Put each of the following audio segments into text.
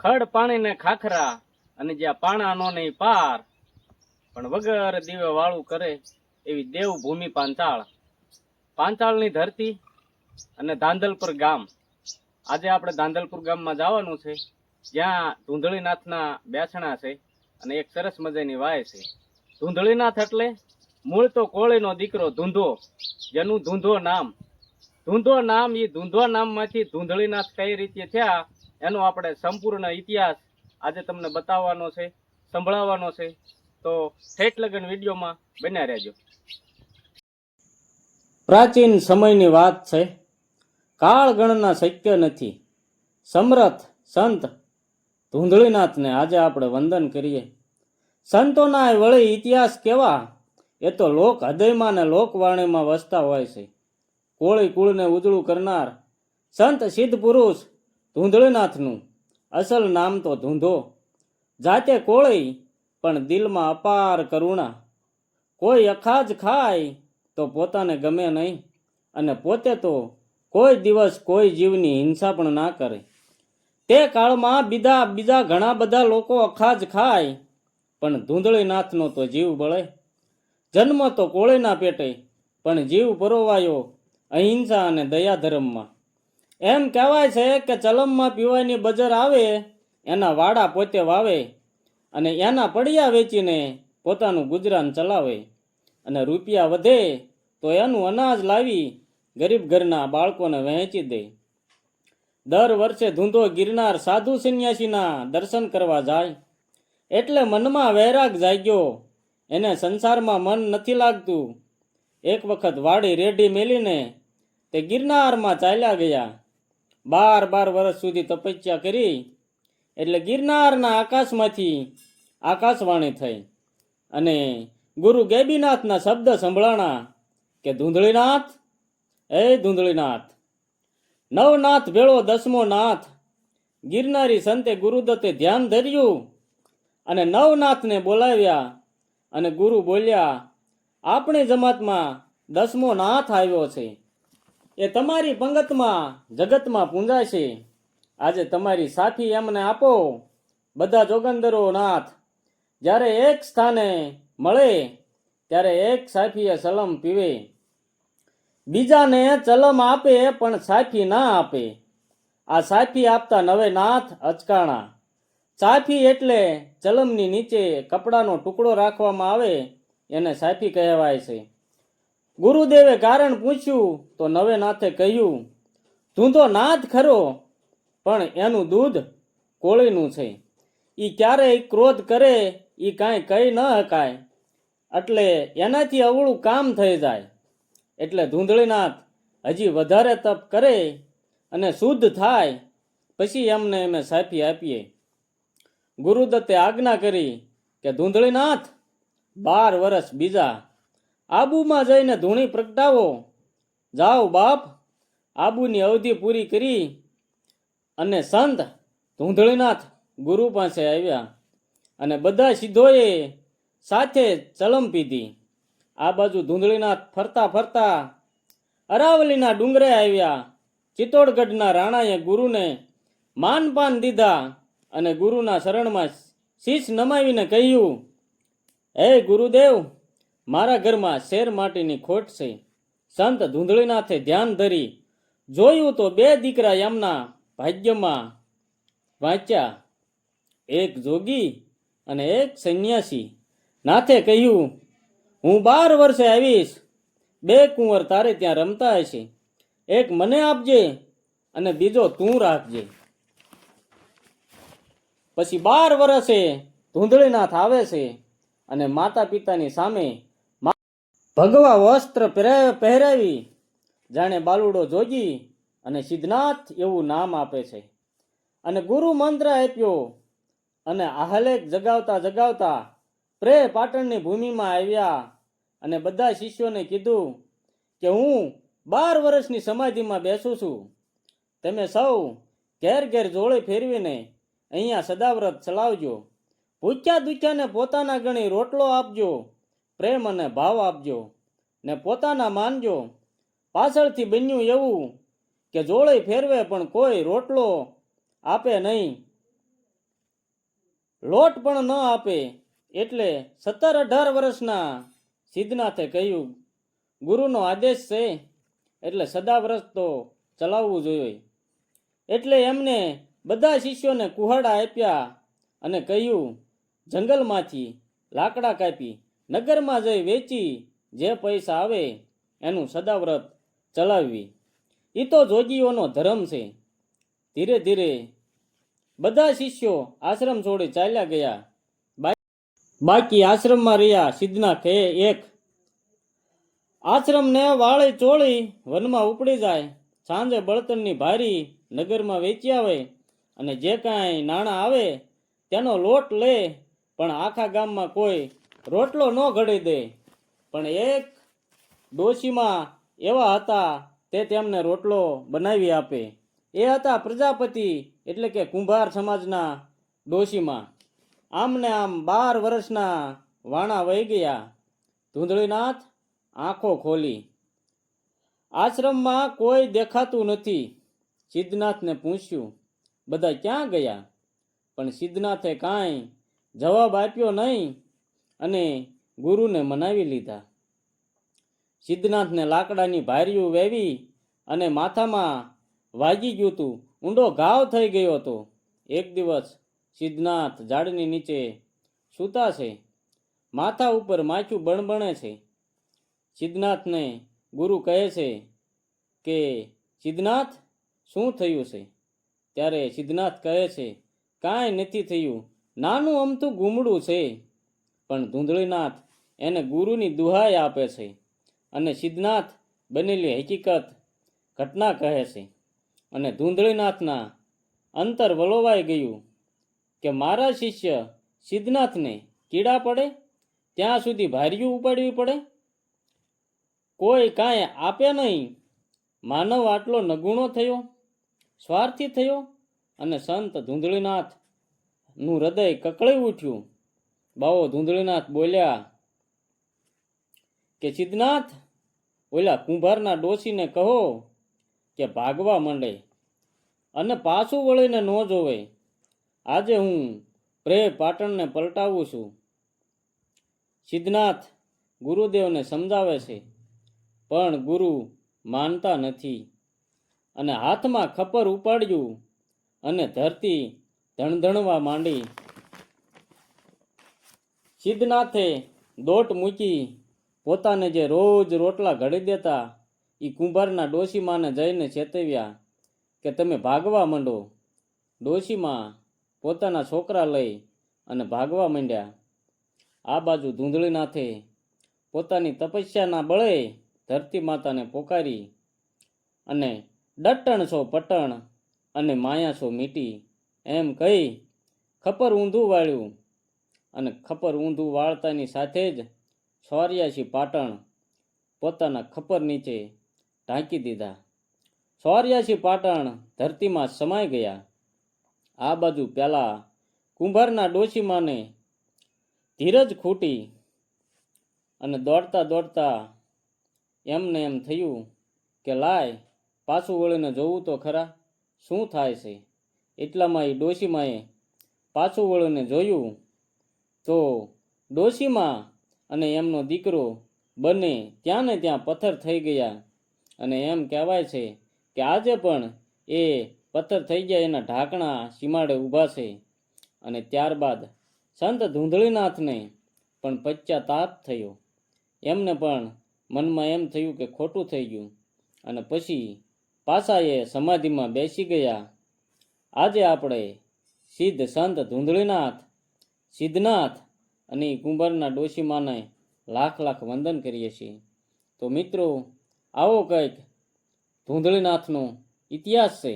ખડ પાણીને ખાખરા અને જ્યાં પાણાનો નહીં પાર, પણ વગર દીવે વાળું કરે એવી દેવભૂમિ પાંચાળ. પાંચાળની ધરતી અને ધાંધલપુર ગામ. આજે આપણે ધાંધલપુર ગામમાં જવાનું છે, જ્યાં ધૂંધળીનાથના બેસણા છે અને એક સરસ મજાની વાય છે. ધૂંધળીનાથ એટલે મૂળ તો કોળીનો દીકરો ધૂંધો, જેનું ધૂંધો નામ. ધૂંધો નામ એ ધૂંધો નામમાંથી ધૂંધળીનાથ કઈ રીતે થયા એનો આપણે સંપૂર્ણ ઇતિહાસ આજે તમને બતાવવાનો છે, સંભળાવવાનો છે. તો ઠેઠ લગન વિડીયોમાં બન્યા રહેજો. પ્રાચીન સમયની વાત છે. કાળ ગણના શક્ય નથી. સમરથ સંત ધૂંધળીનાથને આજે આપણે વંદન કરીએ. સંતોના વળી ઇતિહાસ કેવા? એ તો લોક હૃદયમાં ને લોકવાણીમાં વસતા હોય છે. કોળી કુળને ઉજળું કરનાર સંત સિદ્ધ પુરુષ ધૂંધળીનાથનું. અસલ નામ તો ધૂંધો. જાતે કોળી, પણ દિલમાં અપાર કરુણા. કોઈ અખાજ ખાય તો પોતાને ગમે નહીં, અને પોતે તો કોઈ દિવસ કોઈ જીવની હિંસા પણ ના કરે. તે કાળમાં બીજા બીજા ઘણા બધા લોકો અખાજ ખાય, પણ ધૂંધળીનાથનો તો જીવ બળે. જન્મ તો કોળીના પેટે, પણ જીવ પરોવાયો અહિંસા અને દયા ધર્મમાં એમ કહેવાય છે કે ચલમમાં પીવાની બજર આવે, એના વાડા પોતે વાવે અને એના પડિયા વેચીને પોતાનું ગુજરાન ચલાવે અને રૂપિયા વધે તો એનું અનાજ લાવી ગરીબ ઘરના બાળકોને વહેંચી દે. દર વર્ષે ધૂંધો ગિરનાર સાધુ સંન્યાસીના દર્શન કરવા જાય. એટલે મનમાં વૈરાગ જાગ્યો. એને સંસારમાં મન નથી લાગતું. એક વખત વાડી રેડી મેલીને તે ગિરનારમાં ચાલ્યા ગયા. બાર બાર વર્ષ સુધી તપસ્યા કરી, એટલે ગિરનારના આકાશમાંથી આકાશવાણી થઈ. અને ગુરુ ગેબીનાથના શબ્દ સંભળાણા કે, ધૂંધળીનાથ, એ ધૂંધળીનાથ, નવનાથ ભેળો દસમો નાથ, ગિરનારી સંતે ગુરુદત્તે ધ્યાન ધર્યું અને નવનાથને બોલાવ્યા અને ગુરુ બોલ્યા, આપણી જમાતમાં દસમો નાથ આવ્યો છે. એ તમારી પંગતમાં, જગતમાં પૂંજાશે. આજે તમારી સાથી એમને આપો, બધા જોગંદરો નાથ. જ્યારે એક સ્થાને મળે, ત્યારે એક સાફીએ સલમ પીવે. બીજાને ચલમ આપે, પણ સાફી ના આપે. આ સાફી આપતા નવે નાથ અચકાણા. સાફી એટલે ચલમની નીચે કપડાનો ટુકડો રાખવામાં આવે, એને સાફી કહેવાય છે. ગુરુદેવે કારણ પૂછ્યું, તો નવે નાથે કહ્યું, ધૂંધો નાથ ખરો, પણ એનું દૂધ કોળીનું છે. એ ક્યારેય ક્રોધ કરે એ કાંઈ કહી ન હકાય. એટલે એનાથી અવળું કામ થઈ જાય. એટલે ધૂંધળીનાથ હજી વધારે તપ કરે અને શુદ્ધ થાય. પછી એમને અમે સાફી આપીએ. ગુરુદત્તે આજ્ઞા કરી કે, ધૂંધળીનાથ, બાર વર્ષ બીજા આબુમાં જઈને ધૂણી પ્રગટાવો. જાઓ બાપ, આબુની અવધિ પૂરી કરી અને સંત ધૂંધળીનાથ ગુરુ પાસે આવ્યા અને બધા સિદ્ધોએ સાથે ચલમ પીધી. આ બાજુ ધૂંધળીનાથ ફરતા ફરતા અરાવલીના ડુંગરે આવ્યા. ચિત્તોડગઢના રાણાએ ગુરુને માનપાન દીધા અને ગુરુના શરણમાં શીશ નમાવીને કહ્યું, હે ગુરુદેવ મારા ઘરમાં શેર માટીની ખોટ છે. સંત ધૂંધળીનાથે ધ્યાન ધરી, જોયું તો બે દીકરા એમના ભાગ્યમાં વાંચ્યા, એક જોગી અને એક સંન્યાસી. નાથે કહ્યું, હું બાર વર્ષે આવીશ, બે કુંવર તારે ત્યાં રમતા હશે. એક મને આપજે અને બીજો તું રાખજે. પછી બાર વર્ષે ધૂંધળીનાથ આવે છે અને માતા પિતાની સામે ભગવા વસ્ત્ર પહેરા- પહેરાવી, જાણે બાલુડો જોગી અને સિદ્ધનાથ એવું નામ આપે છે. અને ગુરુ મંત્ર આપ્યો અને આહલેખ જગાવતા જગાવતા પ્રે પાટણની ભૂમિમાં આવ્યા અને બધા શિષ્યોને કીધું કે હું બાર વર્ષની સમાધિમાં બેસું છું. તમે સૌ ઘેર ઘેર જોડે ફેરવીને અહીંયા સદાવ્રત ચલાવજો. ભૂખ્યા દુખ્યાને પોતાના ગણી રોટલો આપજો. પ્રેમ અને ભાવ આપજો ને પોતાના માનજો. પાછળથી બન્યું એવું કે જોડે ફેરવે પણ કોઈ રોટલો આપે નહીં. લોટ પણ ન આપે એટલે સત્તર અઢાર વર્ષના સિદ્ધનાથે કહ્યું, ગુરુનો આદેશ છે એટલે સદાવ્રત તો ચલાવવું જોઈએ. એટલે એમને બધા શિષ્યોને કુહાડા આપ્યા અને કહ્યું, જંગલમાંથી લાકડા કાપી નગરમાં જઈ વેચી જે પૈસા આવે એનું સદાવ્રત ચલાવવી. એ તો જોગીઓનો ધર્મ છે. ધીરે ધીરે બધા શિષ્યો આશ્રમ છોડી ચાલ્યા ગયા. બાકી આશ્રમમાં રહ્યા સિદ્ધના કહે એક, આશ્રમને વાળી ચોળી વનમાં ઉપડી જાય. સાંજે બળતણની ભારી નગરમાં વેચી આવે અને જે કાંઈ નાણાં આવે તેનો લોટ લે. પણ આખા ગામમાં કોઈ રોટલો ન ઘડી દે. પણ એક ડોશીમાં એવા હતા, તે તેમને રોટલો બનાવી આપે. એ હતા પ્રજાપતિ એટલે કે કુંભાર સમાજના ડોશીમાં. આમને આમ બાર વર્ષના વાણા વહી ગયા. ધૂંધળીનાથ આંખો ખોલી. આશ્રમમાં કોઈ દેખાતું નથી. સિદ્ધનાથને પૂછ્યું, બધા ક્યાં ગયા? પણ સિદ્ધનાથે કાંઈ જવાબ આપ્યો નહીં. અને ગુરુને મનાવી લીધા. સિદ્ધનાથને લાકડાની ભારીઓ વેવી અને માથામાં વાગી ગયું હતું. ઊંડો ઘાવ થઈ ગયો હતો. એક દિવસ સિદ્ધનાથ ઝાડની નીચે સૂતા છે. માથા ઉપર માછું બણબણે છે. સિદ્ધનાથને ગુરુ કહે છે કે, સિદ્ધનાથ, શું થયું છે? ત્યારે સિદ્ધનાથ કહે છે, કાંઈ નથી થયું. નાનું અમથું ગુમડું છે. પણ ધૂંધળીનાથ એને ગુરુની દુહાઈ આપે છે અને સિદ્ધનાથ બનેલી હકીકત ઘટના કહે છે. અને ધૂંધળીનાથના અંતર વલોવાઈ ગયું કે મારા શિષ્ય સિદ્ધનાથને કીડા પડે? ત્યાં સુધી ભાર્યું ઉપાડવી પડે? કોઈ કાંઈ આપે નહીં. માનવ આટલો નગુણો થયો, સ્વાર્થી થયો અને સંત ધૂંધળીનાથનું હૃદય કકળી ઉઠ્યું. બાવો, ધૂંધળીનાથ બોલ્યા, કે સિદ્ધનાથ, ઓલા કુંભારના ડોશીને કહો કે ભાગવા માંડે અને પાછું વળીને ન જોવે. આજે હું પ્રે પાટણને પલટાવું છું. સિદ્ધનાથ ગુરુદેવને સમજાવે છે, પણ ગુરુ માનતા નથી અને હાથમાં ખપર ઉપાડ્યું અને ધરતી ધણધણવા માંડી. સિદ્ધનાથે દોટ મૂકી પોતાને જે રોજ રોટલા ઘડી દેતા એ કુંભારના ડોશીમાને જઈને ચેતવ્યા કે તમે ભાગવા માંડો. ડોશીમાં પોતાના છોકરા લઈ અને ભાગવા માંડ્યા. આ બાજુ ધૂંધળીનાથે પોતાની તપસ્યાના બળે ધરતી માતાને પોકારી અને ડટ્ટણ છો પટણ અને માયા છો મીટી એમ કહી ખપર ઊંધું વાળ્યું. અને ખપર ઊંધું વાળતાની સાથે જ સોર્યાસી પાટણ પોતાના ખપર નીચે ઢાંકી દીધા. સોર્યાસી પાટણ ધરતીમાં સમાઈ ગયા. આ બાજુ પહેલાં કુંભારના ડોશીમાને ધીરજ ખૂટી અને દોડતા દોડતા એમને એમ થયું કે, લાય, પાછું વળીને જોવું તો ખરા. શું થાય છે? એટલામાં એ ડોશીમાએ પાછું વળીને જોયું તો ડોશીમાં અને એમનો દીકરો બંને ત્યાં ને ત્યાં પથ્થર થઈ ગયા. અને એમ કહેવાય છે કે આજે પણ એ પથ્થર થઈ ગયા એના ઢાંકણા સીમાડે ઊભા છે. અને ત્યારબાદ સંત ધૂંધળીનાથને પણ પશ્ચાતાપ થયો. એમને પણ મનમાં એમ થયું કે ખોટું થઈ ગયું. અને પછી પાછા એ સમાધિમાં બેસી ગયા. આજે આપણે સિદ્ધ સંત ધૂંધળીનાથ સિદ્ધનાથ અને કુંભારના ડોશીમાને લાખ લાખ વંદન કરીએ છીએ. તો મિત્રો, આવો કંઈક ધૂંધળીનાથનો ઇતિહાસ છે.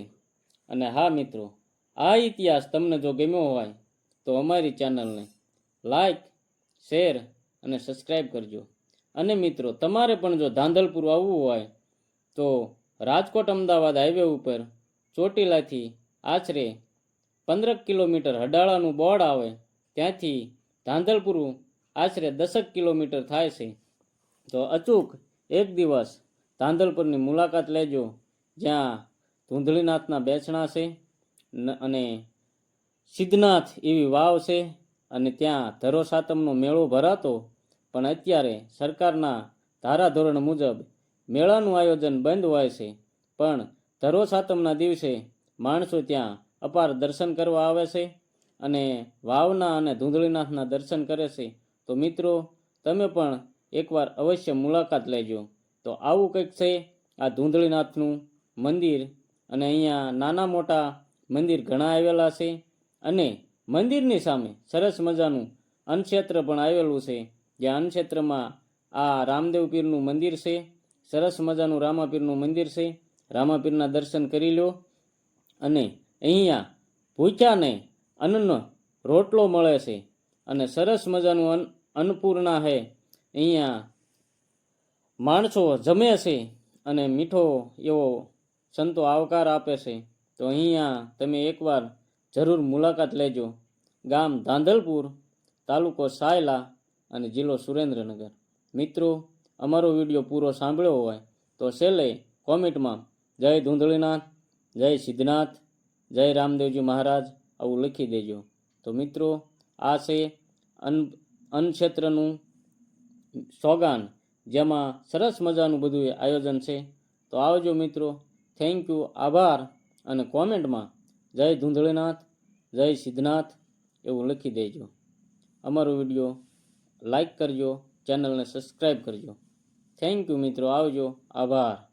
અને હા મિત્રો, આ ઇતિહાસ તમને જો ગમ્યો હોય, તો અમારી ચેનલને લાઈક, શેર અને સબસ્ક્રાઈબ કરજો. અને મિત્રો, તમારે પણ જો ધાંધલપુર આવવું હોય, તો રાજકોટ અમદાવાદ હાઈવે ઉપર ચોટીલાથી આશરે પંદર કિલોમીટર હડાળાનું બોર્ડ આવે ત્યાંથી ધાંધલપુર આશરે દસક કિલોમીટર થાય છે. તો અચૂક એક દિવસ ધાંધલપુરની મુલાકાત લેજો, જ્યાં ધૂંધળીનાથના બેસણા છે અને સિદ્ધનાથ એવી વાવ છે અને ત્યાં ધરો સાતમનો મેળો ભરાતો. પણ અત્યારે સરકારના ધારાધોરણ મુજબ મેળાનું આયોજન બંધ હોય છે. પણ ધરો સાતમના દિવસે માણસો ત્યાં અપાર દર્શન કરવા આવે છે. અને વાવના અને ધૂંધળીનાથના દર્શન કરે છે, તો મિત્રો, તમે પણ એકવાર અવશ્ય મુલાકાત લેજો. તો આવું કંઈક છે આ ધૂંધળીનાથનું મંદિર અને અહીંયા નાના મોટા મંદિર ઘણા આવેલા છે અને મંદિરની સામે સરસ મજાનું અન્નક્ષેત્ર પણ આવેલું છે જે અન્નક્ષેત્રમાં આ રામદેવ પીરનું મંદિર છે, સરસ મજાનું રામાપીરનું મંદિર છે. રામાપીરના દર્શન કરી લો અને અહીંયા ભૂખ્યાને અન્નનો રોટલો મળે છે અને સરસ મજાનું અન્ન અન્નપૂર્ણા હે. અહીંયા માણસો જમે છે અને મીઠો એવો સંતો આવકાર આપે છે. તો અહીંયા તમે એકવાર જરૂર મુલાકાત લેજો. ગામ ધાંધલપુર, તાલુકો સાયલા અને જિલ્લો સુરેન્દ્રનગર. મિત્રો, અમારો વીડિયો પૂરો સાંભળ્યો હોય તો છેલ્લે કોમેન્ટમાં જય ધૂંધળીનાથ, જય સિદ્ધનાથ, જય રામદેવજી મહારાજ. આવું લખી દેજો. તો મિત્રો, આ છે અન્ન અન્નક્ષેત્રનું સોગાન જેમાં સરસ મજાનું બધું આયોજન છે. તો આવજો મિત્રો થેન્ક યુ આભાર, અને કોમેન્ટમાં જય ધૂંધળીનાથ, જય સિદ્ધનાથ એવું લખી દેજો. અમારો વીડિયો લાઈક કરજો, ચેનલને સબસ્ક્રાઈબ કરજો. થેન્ક યુ મિત્રો, આવજો, આભાર.